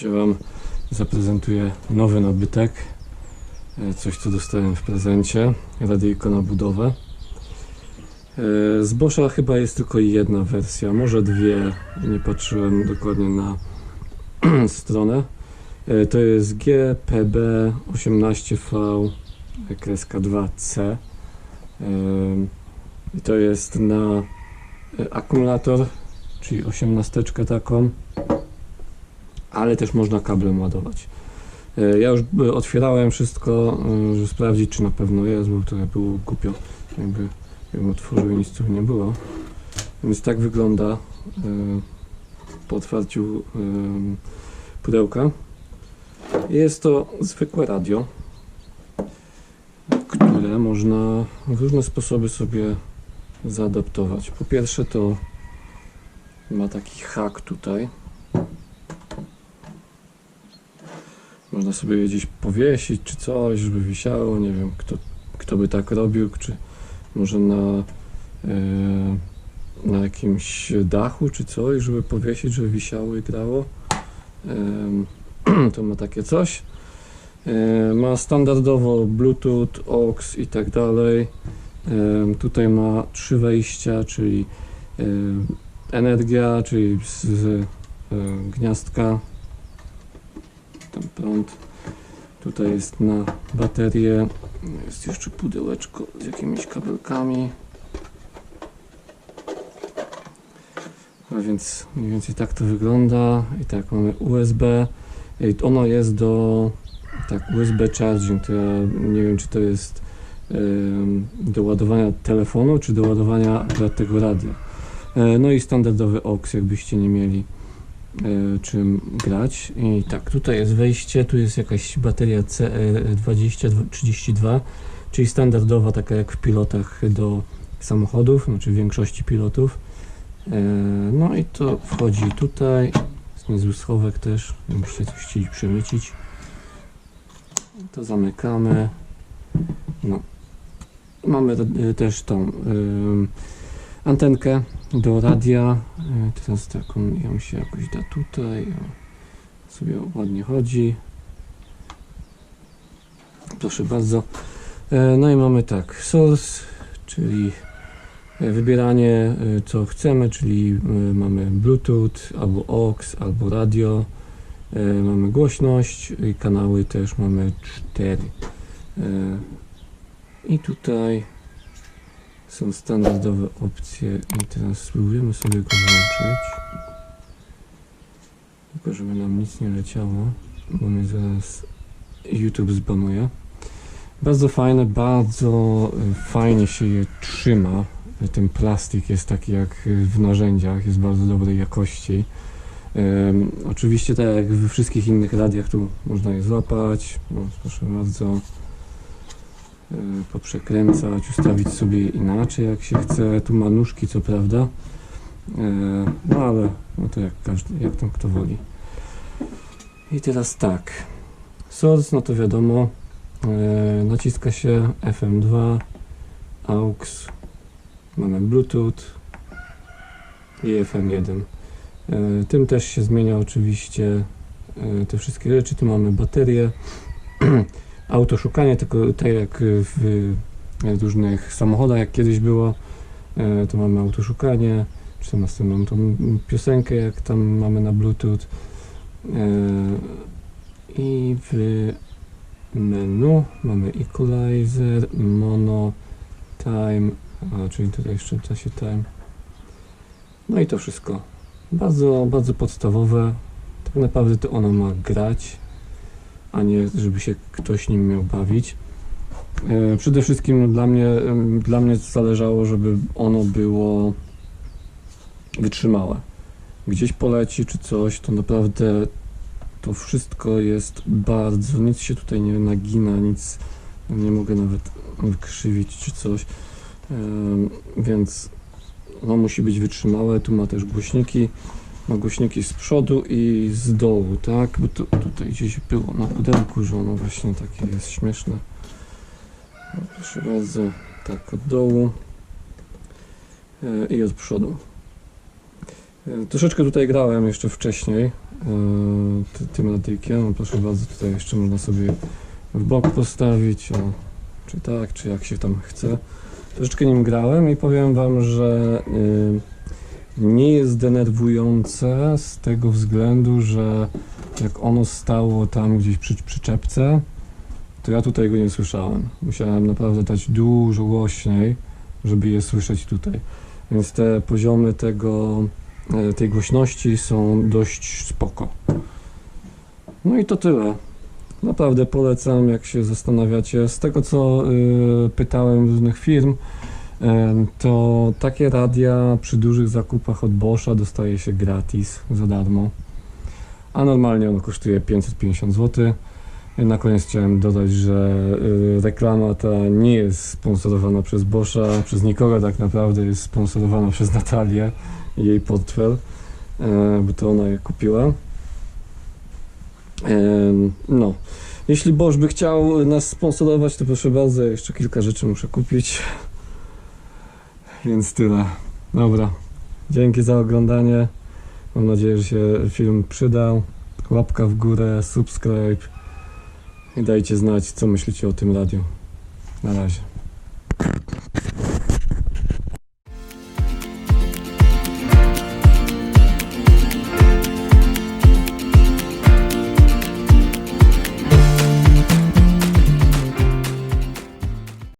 Dzisiaj Wam zaprezentuję nowy nabytek. E, Coś, co dostałem w prezencie. Radyjko na budowę. E, Z Boscha chyba jest tylko jedna wersja, może dwie. Nie patrzyłem dokładnie na stronę. E, To jest GPB 18V kreska 2C. E, I to jest na akumulator, czyli 18 taką ale też można kablem ładować. E, Ja już e, otwierałem wszystko, e, żeby sprawdzić, czy na pewno jest, bo trochę było głupio, jakby ją otworzył i nic tu nie było. Więc tak wygląda po otwarciu pudełka. Jest to zwykłe radio, które można w różne sposoby sobie zaadaptować. Po pierwsze to ma taki hak tutaj, Można sobie je gdzieś powiesić czy coś, żeby wisiało. Nie wiem, kto, kto by tak robił, czy może na, e, na jakimś dachu czy coś, żeby powiesić, żeby wisiało i grało. To ma takie coś. E, ma standardowo Bluetooth, AUX i tak dalej. Tutaj ma trzy wejścia, czyli e, energia, czyli z, gniazdka tam prąd. Tutaj jest na baterię. Jest jeszcze pudełeczko z jakimiś kabelkami. A więc mniej więcej tak to wygląda. I tak mamy USB. I ono jest do tak USB charging. To ja nie wiem czy to jest em, do ładowania telefonu, czy do ładowania tego radia. E, No i standardowy AUX, jakbyście nie mieli czym grać. I tak, tutaj jest wejście, tu jest jakaś bateria CR2032, czyli standardowa, taka jak w pilotach do samochodów, znaczy w większości pilotów. E, No i to wchodzi tutaj, jest niezły schowek też, jakbyście coś chcieli przemycić. To zamykamy. No. Mamy e, też tą em, antenkę do radia. E, Teraz taką ją się jakoś da tutaj. O, sobie ładnie chodzi. Proszę bardzo. E, No i mamy tak, source, czyli e, wybieranie co chcemy, czyli mamy Bluetooth, albo AUX, albo radio. Mamy głośność i kanały też mamy cztery. I tutaj są standardowe opcje i teraz spróbujemy sobie go włączyć. Tylko żeby nam nic nie leciało, bo mnie zaraz YouTube zbanuje. Bardzo fajne, bardzo y, fajnie się je trzyma. Ten plastik jest taki jak y, w narzędziach, jest bardzo dobrej jakości. Em, oczywiście tak jak we wszystkich innych radiach tu można je złapać. No, proszę bardzo poprzekręcać, ustawić sobie inaczej jak się chce. Tu ma nóżki co prawda, E, no ale no to jak każdy, jak tam kto woli. I teraz tak, source no to wiadomo, e, naciska się FM2, AUX, mamy Bluetooth i FM1. E, Tym też się zmienia oczywiście te wszystkie rzeczy. Tu mamy baterię, autoszukanie, tylko tak jak w różnych samochodach, jak kiedyś było, e, to mamy autoszukanie, czy tam następną tą piosenkę, jak tam mamy na Bluetooth. E, I w menu mamy equalizer, mono, time, a, czyli tutaj jeszcze w czasie time. No i to wszystko. Bardzo, bardzo podstawowe. Tak naprawdę to ono ma grać, a nie żeby się ktoś nim miał bawić. E, Przede wszystkim dla mnie, dla mnie zależało, żeby ono było wytrzymałe. Gdzieś poleci czy coś, to naprawdę to wszystko jest bardzo, nic się tutaj nie nagina, nic nie mogę nawet wykrzywić czy coś. Em, Więc ono musi być wytrzymałe. Tu ma też głośniki. Ma głośniki z przodu i z dołu, tak? Bo tu, tutaj gdzieś było na pudełku, że ono właśnie takie jest śmieszne. No, proszę bardzo, tak od dołu e, i od przodu. E, Troszeczkę tutaj grałem jeszcze wcześniej, ty- tym radyjkiem. O, Proszę bardzo, tutaj jeszcze można sobie w bok postawić, o, czy tak, czy jak się tam chce. Troszeczkę nim grałem i powiem Wam, że nie jest denerwujące z tego względu, że jak ono stało tam gdzieś przy przyczepce, to ja tutaj go nie słyszałem. Musiałem naprawdę dać dużo głośniej, żeby je słyszeć tutaj. Więc te poziomy tego, e, tej głośności są dość spoko. No i to tyle. Naprawdę polecam, jak się zastanawiacie. Z tego, co y, pytałem różnych firm, to takie radia przy dużych zakupach od Boscha dostaje się gratis, za darmo. A normalnie ono kosztuje 550 zł. Na koniec chciałem dodać, że y, reklama ta nie jest sponsorowana przez Boscha, przez nikogo tak naprawdę, jest sponsorowana przez Natalię i jej portfel, e, bo to ona je kupiła. No, jeśli Bosch by chciał nas sponsorować, to proszę bardzo, jeszcze kilka rzeczy muszę kupić. Więc tyle. Dobra. Dzięki za oglądanie. Mam nadzieję, że się film przydał. Łapka w górę, subscribe i dajcie znać, co myślicie o tym radiu. Na razie.